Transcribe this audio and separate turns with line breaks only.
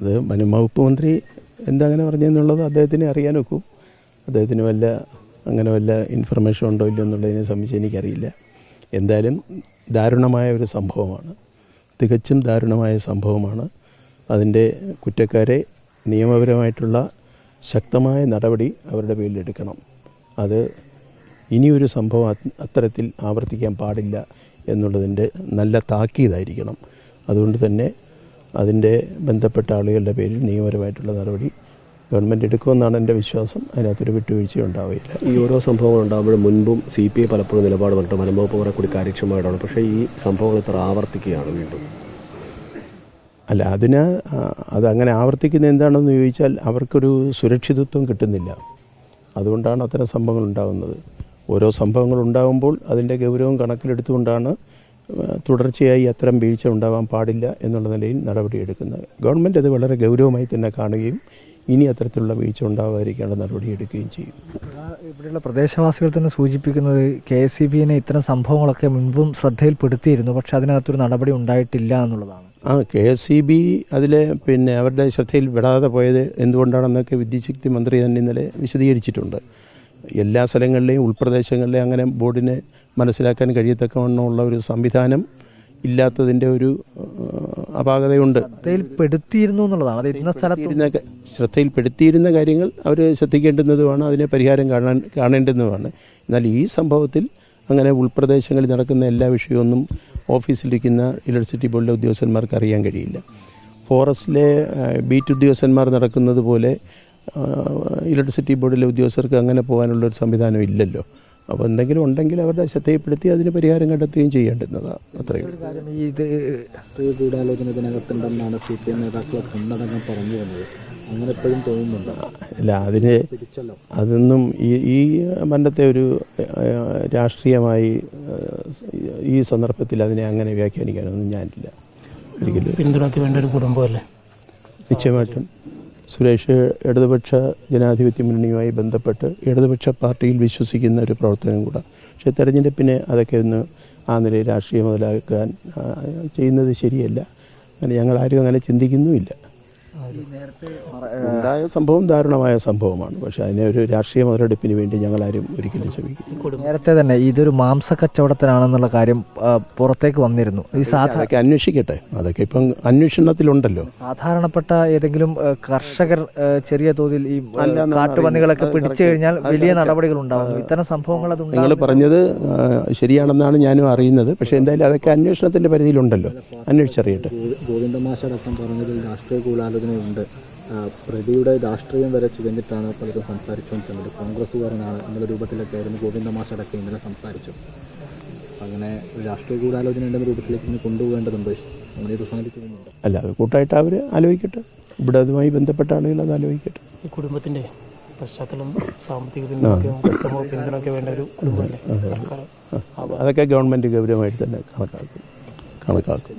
അത് വനം വകുപ്പ് മന്ത്രി എന്തങ്ങനെ പറഞ്ഞെന്നുള്ളത് അദ്ദേഹത്തിന് അറിയാൻ ഒക്കും. അദ്ദേഹത്തിന് വല്ല അങ്ങനെ വല്ല ഇൻഫർമേഷൻ ഉണ്ടോ ഇല്ലയോ എന്നുള്ളതിനെ സംബന്ധിച്ച് എനിക്കറിയില്ല. എന്തായാലും ദാരുണമായ ഒരു സംഭവമാണ്. തികച്ചും ദാരുണമായ സംഭവമാണ്. അതിന്റെ കുറ്റക്കാരെ നിയമപരമായിട്ടുള്ള ശക്തമായ നടപടി അവരുടെ പേരിലെടുക്കണം. അത് ഇനിയൊരു സംഭവം അത്തരത്തിൽ ആവർത്തിക്കാൻ പാടില്ല എന്നുള്ളതിന്റെ നല്ല താക്കീതായിരിക്കണം. അതുകൊണ്ട് തന്നെ അതിന്റെ ബന്ധപ്പെട്ട ആളുകളുടെ പേരിൽ നിയമപരമായിട്ടുള്ള നടപടി ഗവൺമെന്റ് എടുക്കുമെന്നാണ് എന്റെ വിശ്വാസം. അതിനകത്തൊരു വിട്ടുവീഴ്ച ഉണ്ടാവുകയില്ല.
ഈ ഓരോ സംഭവങ്ങൾ ഉണ്ടാകുമ്പോഴും മുൻപും സി പി ഐ പലപ്പോഴും നിലപാട് പറഞ്ഞിട്ട് വനംവകുപ്പ് കുറെ കൂടി കാര്യക്ഷമമായിട്ടാണ്. പക്ഷേ ഈ സംഭവങ്ങൾ ഇത്ര ആവർത്തിക്കുകയാണ് വീണ്ടും.
അല്ല അതിന് അതങ്ങനെ ആവർത്തിക്കുന്ന എന്താണെന്ന് ചോദിച്ചാൽ അവർക്കൊരു സുരക്ഷിതത്വം കിട്ടുന്നില്ല. അതുകൊണ്ടാണ് അത്തരം സംഭവങ്ങൾ ഉണ്ടാകുന്നത്. ഓരോ സംഭവങ്ങൾ ഉണ്ടാകുമ്പോൾ അതിന്റെ ഗൗരവം കണക്കിലെടുത്തുകൊണ്ടാണ് തുടർച്ചയായി അത്തരം വീഴ്ച ഉണ്ടാവാൻ പാടില്ല എന്നുള്ള നിലയിൽ നടപടിയെടുക്കുന്നത് ഗവൺമെന്റ് അത് വളരെ ഗൗരവമായി തന്നെ കാണുകയും ഇനി അത്തരത്തിലുള്ള വീഴ്ച ഉണ്ടാകാതിരിക്കാനുള്ള നടപടിയെടുക്കുകയും ചെയ്യും.
ഇവിടെയുള്ള പ്രദേശവാസികൾ തന്നെ സൂചിപ്പിക്കുന്നത് കെ എസ് സി ബിനെ ഇത്തരം സംഭവങ്ങളൊക്കെ മുൻപും ശ്രദ്ധയിൽപ്പെടുത്തിയിരുന്നു പക്ഷെ അതിനകത്തൊരു നടപടി ഉണ്ടായിട്ടില്ല എന്നുള്ളതാണ്.
ആ കെ എസ് സി ബി അതിലെ പിന്നെ അവരുടെ ശ്രദ്ധയിൽ വിടാതെ പോയത് എന്തുകൊണ്ടാണെന്നൊക്കെ വിദ്യുശക്തി മന്ത്രി തന്നെ ഇന്നലെ വിശദീകരിച്ചിട്ടുണ്ട്. എല്ലാ സ്ഥലങ്ങളിലെയും ഉൾപ്രദേശങ്ങളിലെയും അങ്ങനെ ബോർഡിനെ മനസ്സിലാക്കാൻ കഴിയത്തക്കവണ്ണമുള്ള ഒരു സംവിധാനം ഇല്ലാത്തതിന്റെ ഒരു അപാകതയുണ്ട്.
ശ്രദ്ധയിൽപ്പെടുത്തിയിരുന്നു എന്നുള്ളതാണ്. ഇന്ന സ്ഥലത്ത്
ശ്രദ്ധയിൽപ്പെടുത്തിയിരുന്ന കാര്യങ്ങൾ അവർ ശ്രദ്ധിക്കേണ്ടുന്നതുമാണ്. അതിനെ പരിഹാരം കാണാൻ കാണേണ്ടുന്നതുമാണ്. എന്നാൽ ഈ സംഭവത്തിൽ അങ്ങനെ ഉൾപ്രദേശങ്ങളിൽ നടക്കുന്ന എല്ലാ വിഷയമൊന്നും ഓഫീസിലിരിക്കുന്ന ഇലക്ട്രിസിറ്റി ബോർഡിലെ ഉദ്യോഗസ്ഥന്മാർക്ക് അറിയാൻ കഴിയില്ല. ഫോറസ്റ്റിലെ ബീറ്റ് ഉദ്യോഗസ്ഥന്മാർ നടക്കുന്നത് പോലെ ഇലക്ട്രിസിറ്റി ബോർഡിലെ ഉദ്യോഗസ്ഥർക്ക് അങ്ങനെ പോകാനുള്ളൊരു സംവിധാനം ഇല്ലല്ലോ. അപ്പോൾ എന്തെങ്കിലും ഉണ്ടെങ്കിൽ അവരുടെ ശ്രദ്ധയപ്പെടുത്തി അതിന് പരിഹാരം കണ്ടെത്തുകയും ചെയ്യേണ്ടുന്നതാണ് അത്രയും
ഈ ഇത്
ഗൂഢാലോചനത്തിനകത്തുണ്ടെന്നാണ് സി പി എം നേതാക്കളൊക്കെ ഉണ്ടെന്നൊക്കെ പറഞ്ഞു വന്നത്. അങ്ങനെ എപ്പോഴും തോന്നുന്നുണ്ട്?
അല്ല അതിന്
പിടിച്ചല്ലോ.
അതൊന്നും ഈ ഈ പണ്ടത്തെ ഒരു രാഷ്ട്രീയമായി ഈ സന്ദർഭത്തിൽ അതിനെ അങ്ങനെ വ്യാഖ്യാനിക്കാനൊന്നും ഞാനില്ല. ഒരിക്കലും.
പിന്തുണയ്ക്ക് വേണ്ട ഒരു കുടുംബമല്ലേ?
നിശ്ചയമായിട്ടും. സുരേഷ് ഇടതുപക്ഷ ജനാധിപത്യ മുന്നണിയുമായി ബന്ധപ്പെട്ട് ഇടതുപക്ഷ പാർട്ടിയിൽ വിശ്വസിക്കുന്ന ഒരു പ്രവർത്തനം കൂടെ. പക്ഷേ തെരഞ്ഞെടുപ്പിനെ അതൊക്കെ ഒന്ന് ആ നിലയിൽ രാഷ്ട്രീയം മുതലാക്കാൻ ചെയ്യുന്നത് ശരിയല്ല. അങ്ങനെ ഞങ്ങൾ ആരും അങ്ങനെ ചിന്തിക്കുന്നുമില്ല. ഉണ്ടായ സംഭവം ദാരുണമായ സംഭവമാണ്. പക്ഷെ അതിനെ ഒരു രാഷ്ട്രീയ മുതലെടുപ്പിന് വേണ്ടി ഞങ്ങൾ ആരും ഒരിക്കലും ശ്രമിക്കും
നേരത്തെ തന്നെ ഇതൊരു മാംസ കച്ചവടത്തിനാണെന്നുള്ള കാര്യം പുറത്തേക്ക് വന്നിരുന്നു. ഈ
സാധാരണ അന്വേഷിക്കട്ടെ. അതൊക്കെ ഇപ്പം അന്വേഷണത്തിലുണ്ടല്ലോ.
സാധാരണപ്പെട്ട ഏതെങ്കിലും കർഷകർ ചെറിയ തോതിൽ ഈ കാട്ടുപന്നികളൊക്കെ പിടിച്ചു കഴിഞ്ഞാൽ വലിയ നടപടികൾ ഉണ്ടാകും ഇത്തരം സംഭവങ്ങൾ അത്
നിങ്ങൾ പറഞ്ഞത് ശരിയാണെന്നാണ് ഞാനും അറിയുന്നത്. പക്ഷെ എന്തായാലും അതൊക്കെ അന്വേഷണത്തിന്റെ പരിധിയിലുണ്ടല്ലോ. അന്വേഷിച്ചറിയട്ടെ.
ഗോവിന്ദമാഷ അടക്കം പറഞ്ഞതിൽ രാഷ്ട്രീയ ഗൂഢാലോചനയുണ്ട് ആ, പ്രതിയുടെ രാഷ്ട്രീയം വരെ ചികഞ്ഞിട്ടാണ് പലരും സംസാരിച്ചുകൊണ്ടിരുന്നത് കോൺഗ്രസ്സുകാരനാണ് എന്നുള്ള രൂപത്തിലൊക്കെ ആയിരുന്നു ഗോവിന്ദമാഷ അടക്കം ഇന്നലെ സംസാരിച്ചു അങ്ങനെ ഒരു രാഷ്ട്രീയ ഗൂഢാലോചന ഉണ്ടെന്ന രൂപത്തിലേക്ക് ഇനി കൊണ്ടുപോകേണ്ടതുണ്ട്. അങ്ങനെ തോന്നുന്നുണ്ട്.
അല്ല അത് കൂട്ടായിട്ട് അവർ ആലോചിക്കട്ടെ. ഇവിടെ അതുമായി ബന്ധപ്പെട്ട ആളുകൾ അത് ആലോചിക്കട്ടെ.
ഈ കുടുംബത്തിന്റെ പശ്ചാത്തലം സാമ്പത്തിക പിന്തുണയ്ക്ക് വേണ്ട ഒരു കുടുംബമല്ലേ? സർക്കാർ
അതൊക്കെ ഗവൺമെന്റ് ഗൗരവമായിട്ട് തന്നെ കണക്കാക്കും. കണക്കാക്കും.